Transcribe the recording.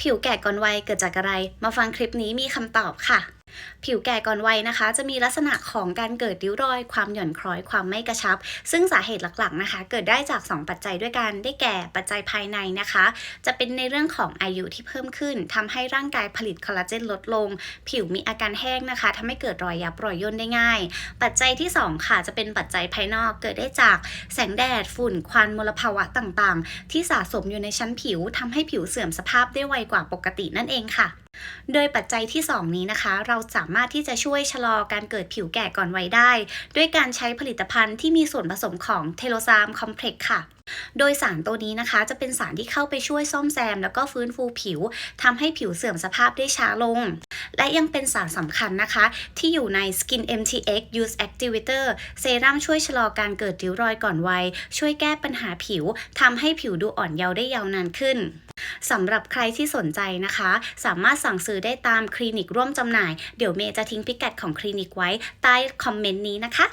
ผิวแก่ก่อนวัยเกิดจากอะไร มาฟังคลิปนี้มีคำตอบค่ะ ผิวแก่ก่อนวัยนะคะ จะมีลักษณะของการเกิดริ้วรอย ความหย่อนคล้อย ความไม่กระชับ ซึ่งสาเหตุหลักๆนะคะ เกิดได้จาก 2 ปัจจัยด้วยกัน ได้แก่ปัจจัยภายในนะคะ จะเป็นในเรื่องของอายุที่เพิ่มขึ้นทำให้ร่างกายผลิตคอลลาเจนลดลง ผิวมีอาการแห้งนะคะทำให้เกิดรอยยับรอยย่นได้ง่าย ปัจจัยที่ 2 ค่ะ จะเป็นปัจจัยภายนอก เกิดได้จากแสงแดด ฝุ่น ควันมลภาวะต่างๆ ที่สะสมอยู่ในชั้นผิวทำให้ผิวเสื่อมสภาพได้ไวกว่าปกตินั่นเองค่ะ โดยปัจจัยที่ 2 นี้นะคะ เราสามารถที่จะช่วยชะลอการเกิดผิวแก่ก่อนวัยได้ ด้วยการใช้ผลิตภัณฑ์ที่มีส่วนผสมของเทโลซามคอมเพล็กซ์ค่ะ โดยสารตัวนี้นะคะ จะเป็นสารที่เข้าไปช่วยซ่อมแซม แล้วก็ฟื้นฟูผิวทำให้ผิวเสื่อมสภาพได้ช้าลง และยังเป็นสารสำคัญนะคะ ที่อยู่ใน Skin MTX Use Activator เซรั่มช่วยชะลอการเกิดริ้วรอยก่อนวัย ช่วยแก้ปัญหาผิวทำให้ผิวดูอ่อนเยาว์ได้ยาวนานขึ้น สำหรับใครที่สนใจนะคะ สามารถสั่งซื้อได้ตามคลินิกร่วมจำหน่าย เดี๋ยวเมย์จะทิ้งพิกัดของคลินิกไว้ใต้คอมเมนต์นี้นะคะ